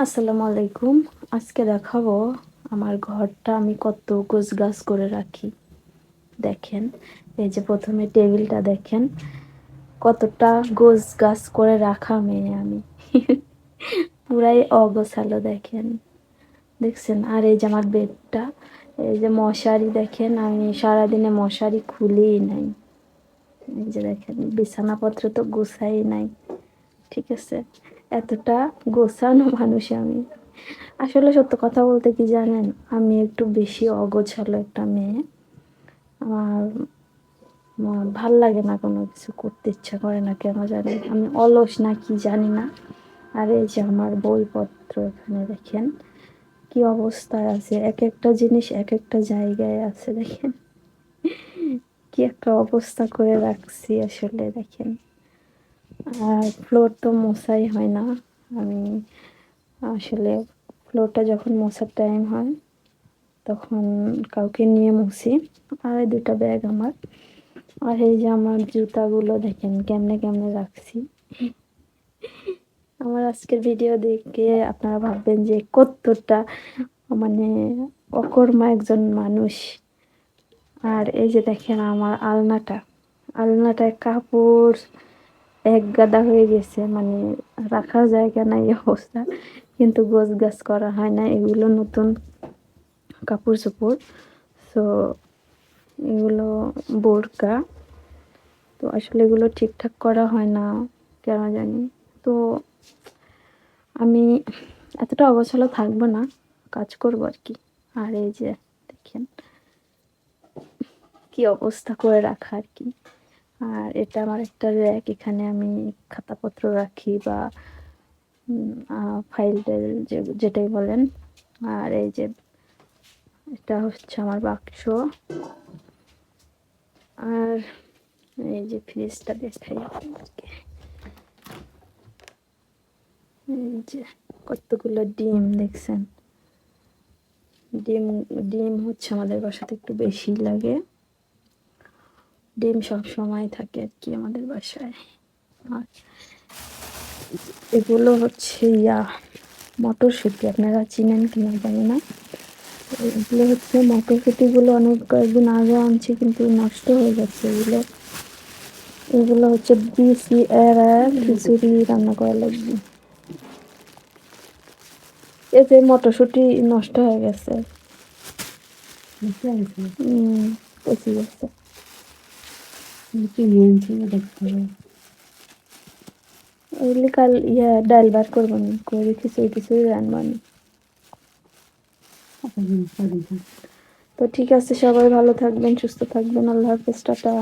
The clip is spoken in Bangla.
আসসালামু আলাইকুম। আজকে দেখাবো আমার ঘরটা আমি কত গোছ গাছ করে রাখি। দেখেন, এই যে প্রথমে টেবিলটা দেখেন, কতটা গোছ গাছ করে রাখা মেয়ে আমি। পুরাই অগোছালো দেখেন। দেখছেন? আর এই যে আমার বেডটা, এই যে মশারি দেখেন, আমি সারাদিনে মশারি খুলেই নাই। এই যে দেখেন, বিছানাপত্র তো গোছাই নাই। ঠিক আছে? এতটা গোছানো মানুষ আমি। আসলে সত্য কথা বলতে কি জানেন? আমি একটু বেশি অগোছালো একটা মেয়ে। আমার ভালো লাগে না কোনো কিছু করতে, ইচ্ছা করে না কেন জানি। আমি অলস না কি জানি না। আর এই যে আমার বইপত্র এখানে দেখেন, কি অবস্থায় আছে? এক একটা জিনিস এক একটা জায়গায় আছে, দেখেন। কি একটা অবস্থা করে রাখছি আসলে, দেখেন। আর ফ্লোর তো মশাই হয় না। আমি আসলে ফ্লোরটা যখন মশার টাইম হয়, তখন কাউকে নিয়ে মুছি। আর দুটা ব্যাগ আমার। আর এই যে আমার জুতাগুলো দেখেন, কেমনে কেমনে রাখছি। আমার আজকের ভিডিও দেখে আপনারা ভাববেন যে কতটা মানে অকর্মা একজন মানুষ। আর এই যে দেখেন আমার আলনাটা। আলনাটায় কাপড় এক গাদা হয়ে গেছে মানে রাখার জায়গা নাই অবস্থা। কিন্তু গোছ গাছ করা হয় না, এগুলো নতুন কাপড় চোপড়। সো এগুলো বোরকা। তো আসলে এগুলো ঠিকঠাক করা হয় না, কেন জানি। তো আমি এতটা অগোছালো থাকব না, কাজ করব আর কি। আর এই যে, দেখেন কি অবস্থা করে রাখা আর কি। আর এটা আমার একটা র্যাক এখানে আমি খাতাপত্র রাখি বা ফাইল টাইল যে, যেটাই বলেন। আর এই যে, এটা হচ্ছে আমার বাক্স। আর এই যে ফ্রিজটা দেখাই আপনাদেরকে। এই যে কতগুলো ডিম দেখছেন? ডিম ডিম হচ্ছে আমাদের বাসাতে একটু বেশি লাগে। ডিম সব সময় থাকে আর কি আমাদের বাসায়। আর এগুলো হচ্ছে ইয়া মটরশুঁটি। আপনারা চিনেন কিনা জানি না। এগুলো হচ্ছে মটরশুঁটিগুলো অনেক কয়েকদিন আগে আনছি কিন্তু নষ্ট হয়ে যাচ্ছে এগুলো। এগুলো হচ্ছে বিসি এর খিচুড়ি রান্না করা লাগবে। এতে মটরশুঁটি নষ্ট হয়ে গেছে? হম পচে গেছে। ওইগুলি কাল ইয়া ডাল বার করব না করে খিচুড়ি খিচুড়ি রানবো নি তো ঠিক আছে সবাই ভালো থাকবেন সুস্থ থাকবেন আল্লাহ হাফেজ টাটা